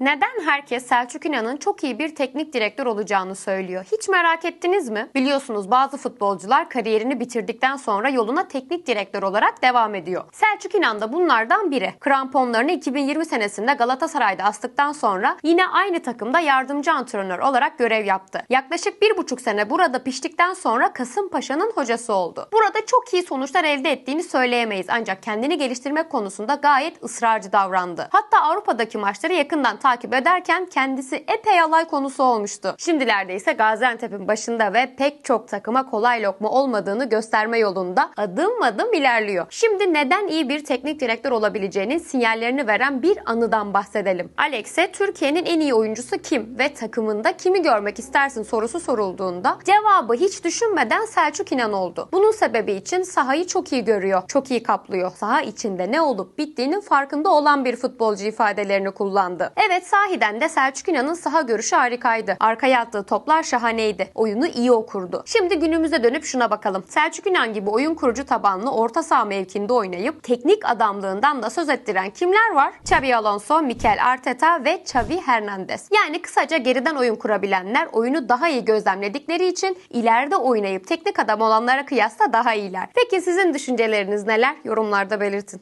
Neden herkes Selçuk İnan'ın çok iyi bir teknik direktör olacağını söylüyor? Hiç merak ettiniz mi? Biliyorsunuz bazı futbolcular kariyerini bitirdikten sonra yoluna teknik direktör olarak devam ediyor. Selçuk İnan da bunlardan biri. Kramponlarını 2020 senesinde Galatasaray'da astıktan sonra yine aynı takımda yardımcı antrenör olarak görev yaptı. Yaklaşık bir buçuk sene burada piştikten sonra Kasımpaşa'nın hocası oldu. Burada çok iyi sonuçlar elde ettiğini söyleyemeyiz ancak kendini geliştirmek konusunda gayet ısrarcı davrandı. Hatta Avrupa'daki maçları yakından takip ederken kendisi epey alay konusu olmuştu. Şimdilerde ise Gaziantep'in başında ve pek çok takıma kolay lokma olmadığını gösterme yolunda adım adım ilerliyor. Şimdi neden iyi bir teknik direktör olabileceğinin sinyallerini veren bir anıdan bahsedelim. Alex'e Türkiye'nin en iyi oyuncusu kim ve takımında kimi görmek istersin sorusu sorulduğunda cevabı hiç düşünmeden Selçuk İnan oldu. Bunun sebebi için sahayı çok iyi görüyor, çok iyi kaplıyor. Saha içinde ne olup bittiğinin farkında olan bir futbolcu ifadelerini kullandı. Evet sahiden de Selçuk İnan'ın saha görüşü harikaydı. Arkaya attığı toplar şahaneydi. Oyunu iyi okurdu. Şimdi günümüze dönüp şuna bakalım. Selçuk İnan gibi oyun kurucu tabanlı orta saha mevkinde oynayıp teknik adamlığından da söz ettiren kimler var? Xabi Alonso, Mikel Arteta ve Xavi Hernandez. Yani kısaca geriden oyun kurabilenler oyunu daha iyi gözlemledikleri için ileride oynayıp teknik adam olanlara kıyasla daha iyiler. Peki sizin düşünceleriniz neler? Yorumlarda belirtin.